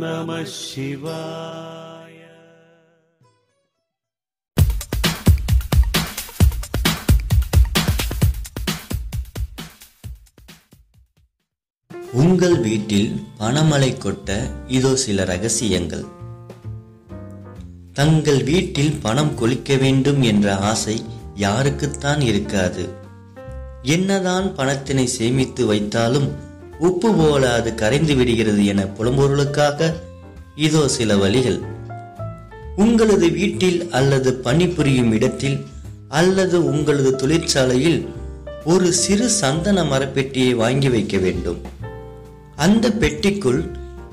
நம சிவாய உங்கள் வீட்டில் பணமலை கொட்ட இதோ சில ரகசியங்கள். தங்கள் வீட்டில் பணம் கொளிக்க வேண்டும் என்ற ஆசை யாருக்குத்தான் இருக்காது. என்னதான் பணத்தினை சேமித்து வைத்தாலும் உப்பு போல அது கரைந்து விடுகிறது என புலம்பொருளுக்காக இதோ சில வழிகள். உங்களது வீட்டில் அல்லது பணிபுரியும் இடத்தில் அல்லது உங்களது தொழிற்சாலையில் ஒரு சிறு சந்தன மரப்பெட்டியை வாங்கி வைக்க வேண்டும். அந்த பெட்டிக்குள்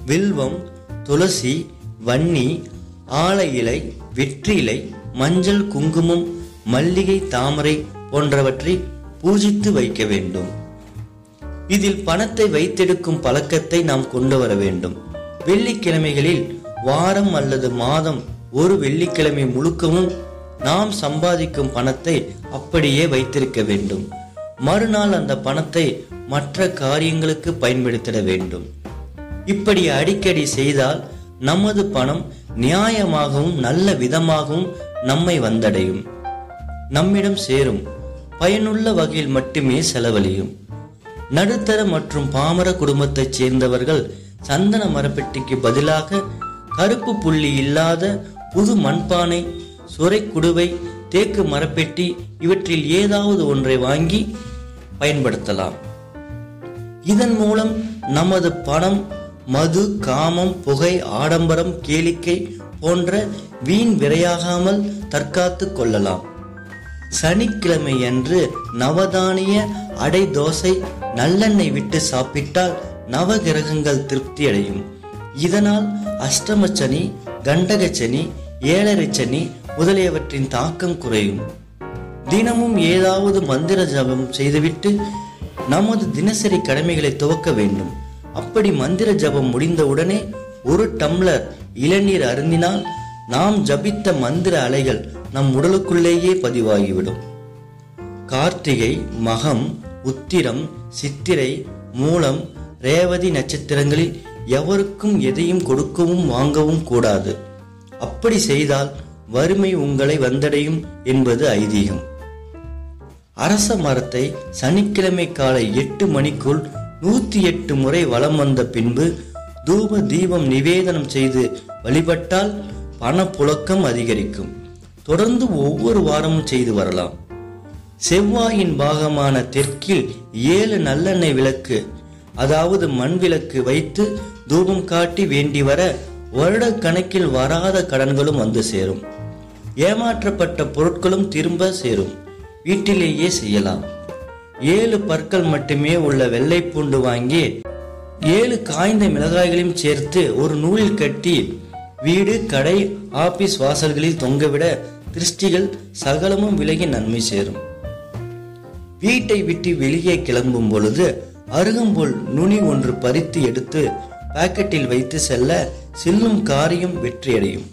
வில்வம் துளசி வன்னி ஆலையிலை இலை வெற்றிலை மஞ்சள் குங்குமம் மல்லிகை தாமரை போன்றவற்றை பூஜித்து வைக்க வேண்டும். இதில் பணத்தை வைத்தெடுக்கும் பழக்கத்தை நாம் கொண்டு வர வேண்டும். வெள்ளிக்கிழமைகளில் வாரம் அல்லது மாதம் ஒரு வெள்ளிக்கிழமை முழுக்கவும் நாம் சம்பாதிக்கும் பணத்தை அப்படியே வைத்திருக்க வேண்டும். மறுநாள் அந்த பணத்தை மற்ற காரியங்களுக்கு பயன்படுத்திட வேண்டும். இப்படி அடிக்கடி செய்தால் நமது பணம் நியாயமாகவும் நல்ல விதமாகவும் நம்மை வந்தடையும். நம்மிடம் சேரும் பயனுள்ள வகையில் மட்டுமே செலவழியும். நடுத்தர மற்றும் பாமர குடும்பத்தைச் சேர்ந்தவர்கள் சந்தன மரப்பெட்டிக்கு பதிலாக கருப்பு புள்ளி இல்லாத புது மண்பானை சுரை குடுவை தேக்கு மரப்பெட்டி இவற்றில் ஏதாவது ஒன்றை வாங்கி பயன்படுத்தலாம். இதன் மூலம் நமது பணம் மது காமம் புகை ஆடம்பரம் கேளிக்கை போன்ற வீண் விரையாகாமல் தற்காத்து கொள்ளலாம். சனிக்கிழமை அன்று நவதானிய அடை தோசை நல்லெண்ணெய் விட்டு சாப்பிட்டால் நவகிரகங்கள் திருப்தி அடையும் இதனால் அஷ்டமச்சனி கண்டகச்சனி ஏழரை சனி முதலியவற்றின் தாக்கம் குறையும். தினமும் ஏதாவது மந்திர ஜபம் செய்துவிட்டு நமது தினசரி கடமைகளை துவக்க வேண்டும். அப்படி மந்திர ஜபம் முடிந்தவுடனே ஒரு டம்ளர் இளநீர் அருந்தினால் நாம் ஜபித்த மந்திர அலைகள் நம் உடலுக்குள்ளேயே பதிவாகிவிடும். கார்த்திகை மகம் உத்திரம் சித்திரை மூலம் ரேவதி நட்சத்திரங்களில் எவருக்கும் எதையும் கொடுக்கவும் வாங்கவும் கூடாது. அப்படி செய்தால் வறுமை உங்களை வந்தடையும் என்பது ஐதீகம். அரச மரத்தை சனிக்கிழமை காலை எட்டு மணிக்குள் நூத்தி எட்டு முறை வலம் வந்த பின்பு தூப தீபம் நிவேதனம் செய்து வழிபட்டால் பணப்புழக்கம் அதிகரிக்கும். தொடர்ந்து ஒவ்வொரு வாரமும் செய்து வரலாம். செவ்வாயின் பாகமான தெற்கில் ஏழு நல்லெண்ணெய் விளக்கு அதாவது மண் விளக்கு வைத்து தூபம் காட்டி வேண்டி வர வருட கணக்கில் வராத கடன்களும் வந்து சேரும். ஏமாற்றப்பட்ட பொருட்களும் திரும்ப சேரும். வீட்டிலேயே செய்யலாம். ஏழு பற்கள் மட்டுமே உள்ள வெள்ளை பூண்டு வாங்கி ஏழு காய்ந்த மிளகாய்களையும் சேர்த்து ஒரு நூலில் கட்டி வீடு கடை ஆபீஸ் வாசல்களில் தொங்கவிட திருஷ்டிகள் சகலமும் விலகி நன்மை சேரும். வீட்டை விட்டு வெளியே கிளம்பும் பொழுது அருகம்போல் நுனி ஒன்று பறித்து எடுத்து பாக்கெட்டில் வைத்து செல்ல செல்லும் காரியம் வெற்றியடையும்.